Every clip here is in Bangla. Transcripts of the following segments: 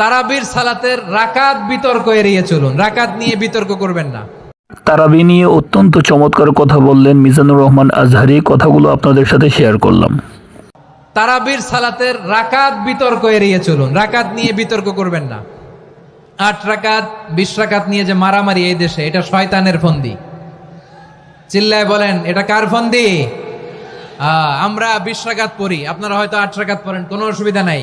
তারাবির সালাতের রাকাত বিতর্ক এড়িয়ে চলুন। রাকাত নিয়ে বিতর্ক করবেন না। তারাবি নিয়ে অত্যন্ত চমৎকার কথা বললেন মিজানুর রহমান আজহারি। কথাগুলো আপনাদের সাথে শেয়ার করলাম। তারাবির সালাতের রাকাত বিতর্ক এড়িয়ে চলুন। রাকাত নিয়ে বিতর্ক করবেন না। আট রাকাত বিশ রাকাত নিয়ে যে মারামারি এই দেশে এটা শয়তানের ফন্দি। চিল্লায় বলেন এটা কার ফন্দি? আমরা বিশ রাকাত পড়ি। আপনারা হয়তো আট রাকাত পড়েন কোনো অসুবিধা নাই।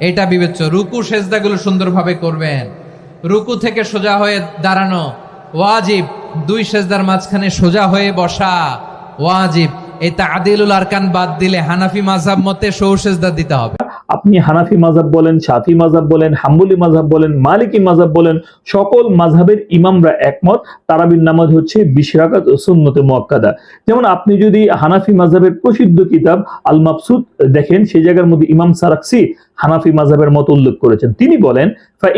এটা বিবেচ্য। রুকু সেজদাগুলো সুন্দরভাবে করবেন। রুকু থেকে সোজা হয়ে দাঁড়ানো। ওয়াজিব। দুই সেজদার মাঝখানে সোজা হয়ে বসা। ওয়াজিব। এটা তাদিলুল আরকান বাদ দিলে হানাফি মাঝাব মতে সৌ সেজদা দিতে হবে। আপনি হানাফি মাজাব বলেন সাফি মাজাব বলেন, হাম্বলি মাজাব বলেন, মালিকি মাজাব বলেন, সকল মাঝহাবের ইমামরা একমত, তারাবির নামাজ হচ্ছে বিশ রাকাত ও সুন্নতে মুয়াক্কাদা। যেমন আপনি যদি হানাফি মাজাবের প্রসিদ্ধ কিতাব আল মাফসুদ দেখেন, সেই জায়গার মধ্যে ইমাম সারাকসি হানাফি মাজাবের মত উল্লেখ করেছেন। তিনি বলেন ফা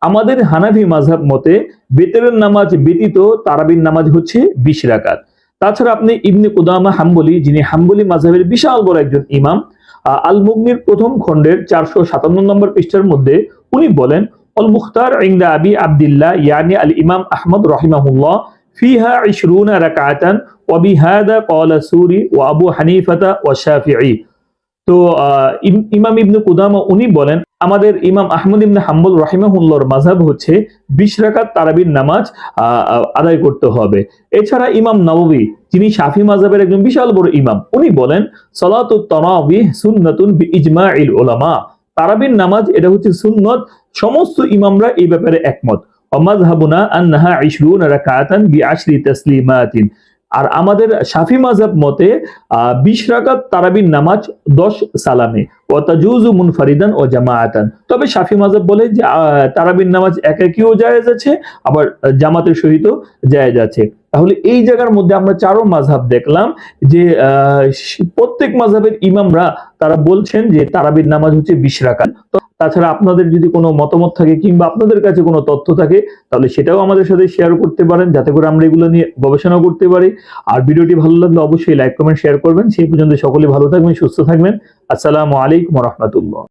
আমাদের হানাফি মাযহাব মতে, বেতরের নামাজ ব্যতীত তারাবির নামাজ হচ্ছে বিশ রাকাত। তাছাড়া আপনি ইবনে কুদামা হাম্বলি, যিনি হাম্বলি মাঝাবের বিশাল বড় একজন ইমাম আল মুগনির প্রথম খণ্ডের চারশো সাতান্ন নম্বর পৃষ্ঠার মধ্যে উনি বলেন অল মুখতার ইংদা আবি আবদুল্লাহ, ইয়ানি আল ইমাম আহমদ রহিমাহুল্লাহ, ফিহা ইশরুনা রাকাতান ওয়াবিহাদা ক্বালা সুরি ওয়া আবু হানিফাতা ওয়া শাফিঈ। তো ইমাম ইবনে কুদামা উনি বলেন, আমাদের ইমাম আহমদ ইবনে হাম্বল রাহিমাহুল্লাহর মাযহাব হচ্ছে বিশ রাকাত তারাবির নামাজ আদায় করতে হবে। এছাড়া ইমাম নববী যিনি শাফি মাযহাবের একজন বিশাল বড় ইমাম, উনি বলেন সালাতুত তারাবিহ সুন্নাতুন বিইজমাইল উলামা। তারাবির নামাজ, এটা হচ্ছে সুন্নত, সমস্ত ইমামরা এই ব্যাপারে একমত। অমাযহাবুনা আন্নাহা 20 রাকাতান বিআশরি তাসলিমাতিন। আর আমাদের শাফি মাযহাব মতে বিশ রাকাত তারাবির নামাজ দশ সালামে। ও মুনফারিদান ও জামাআতান। তবে শাফি মাযহাব বলে যে তারাবির নামাজ একাকিও জায়েজ আছে, আবার জামাতের সহিত জায়েজ আছে। তাহলে এই জায়গার মধ্যে আমরা চারো মাযহাব দেখলাম যে প্রত্যেক মাযহাবের ইমামরা তারা বলছেন যে, তারাবির নামাজ হচ্ছে বিশ রাকাত। তাছাড়া আপনাদের যদি কোনো মতামত থাকে কিংবা আপনাদের কাছে কোনো তথ্য থাকে, তাহলে সেটাও আমাদের সাথে শেয়ার করতে পারেন, যাতে করে আমরা এগুলো নিয়ে গবেষণা করতে পারি। আর ভিডিওটি ভালো লাগলে অবশ্যই লাইক কমেন্ট শেয়ার করবেন। সেই পর্যন্ত সকলে ভালো থাকবেন, সুস্থ থাকবেন। আসসালামু আলাইকুম রহমতুল্লাহ।